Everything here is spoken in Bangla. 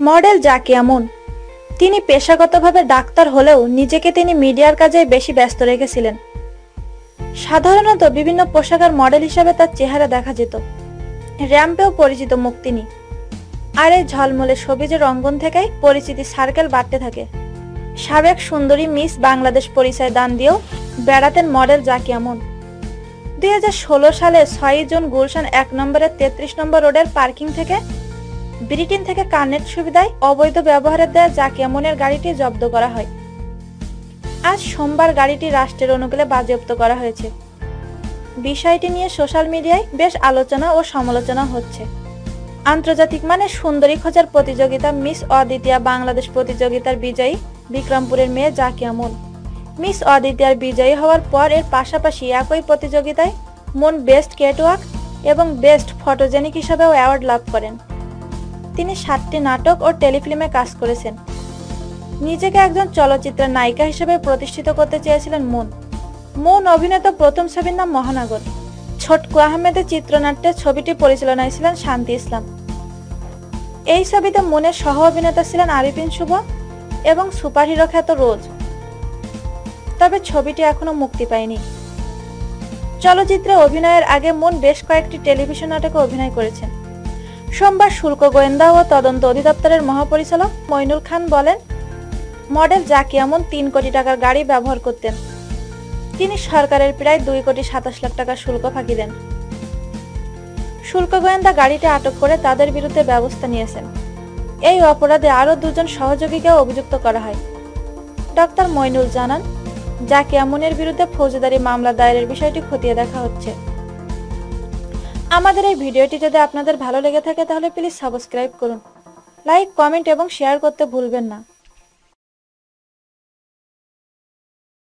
মডেল জাকি আমুন তিনি পেশাগতভাবে ডাক্তার হলেও নিজেকে তিনি মিডিয়ার কাজে বেশি ব্যস্ত রেখেছিলেন। সাধারণত বিভিন্ন পোশাকের মডেল হিসাবে তার চেহারা দেখা যেত। র্যাম্পেও পরিচিত মুখ তিনি। আর এই ঝলমলে সবিজের অঙ্গন থেকেই পরিচিতি সার্কেল বাড়তে থাকে। সাবেক সুন্দরী মিস বাংলাদেশ পরিচয় দান দিয়েও বেড়াতেন মডেল জাকি আমুন দুই সালে ছয়ই জুন গুলশান এক নম্বরের তেত্রিশ নম্বর রোডের পার্কিং থেকে ব্রিটেন থেকে কার্নেট সুবিধায় অবৈধ ব্যবহারের দেয়া জাকিয়ামনের গাড়িটি জব্দ করা হয়। আজ সোমবার গাড়িটি রাষ্ট্রের অনুকূলে বাজেয়াপ্ত করা হয়েছে। বিষয়টি নিয়ে সোশ্যাল মিডিয়ায় বেশ আলোচনা ও সমালোচনা হচ্ছে। আন্তর্জাতিক মানে সুন্দরী খোঁজার প্রতিযোগিতা মিস অদ্বিতীয়া বাংলাদেশ প্রতিযোগিতার বিজয়ী বিক্রমপুরের মেয়ে জাকিয়ামুন মিস অদ্বিতীয়ার বিজয়ী হওয়ার পর এর পাশাপাশি একই প্রতিযোগিতায় মন বেস্ট কেটওয়াক এবং বেস্ট ফটোজেনিক হিসাবেও অ্যাওয়ার্ড লাভ করেন। তিনি সাতটি নাটক ও টেলিফিল্মে কাজ করেছেন। নিজেকে একজন চলচ্চিত্রের নায়িকা হিসেবে প্রতিষ্ঠিত করতে চেয়েছিলেন মুন। মুন অভিনেতা প্রথম ছবির নাম মহানগর। ছোটকু আহমেদের চিত্রনাট্যে ছবিটি পরিচালনায় ছিলেন শান্তি ইসলাম। এই ছবিতে মুনের সহ অভিনেতা ছিলেন আরিফিন শুভ এবং সুপারহিরো খ্যাত রোজ। তবে ছবিটি এখনও মুক্তি পায়নি। চলচ্চিত্রে অভিনয়ের আগে মন বেশ কয়েকটি টেলিভিশন নাটকে অভিনয় করেছেন। সোমবার শুল্ক গোয়েন্দা ও তদন্ত অধিদপ্তরের মহাপরিচালক মইনুল খান বলেন, মডেল জাকি এমন তিন কোটি টাকার গাড়ি ব্যবহার করতেন, তিনি সরকারের প্রায় দুই কোটি সাতাশ লাখ টাকার শুল্ক ফাঁকি দেন। শুল্ক গোয়েন্দা গাড়িটি আটক করে তাদের বিরুদ্ধে ব্যবস্থা নিয়েছেন। এই অপরাধে আরও দুজন সহযোগীকেও অভিযুক্ত করা হয়। ডক্টর মইনুল জানান জাকি আমনের বিরুদ্ধে ফৌজদারি মামলা দায়েরের বিষয়টি খতিয়ে দেখা হচ্ছে। আমাদের এই ভিডিওটি যদি আপনাদের ভালো লেগে থাকে তাহলে প্লিজ সাবস্ক্রাইব করুন, লাইক, কমেন্ট এবং শেয়ার করতে ভুলবেন না।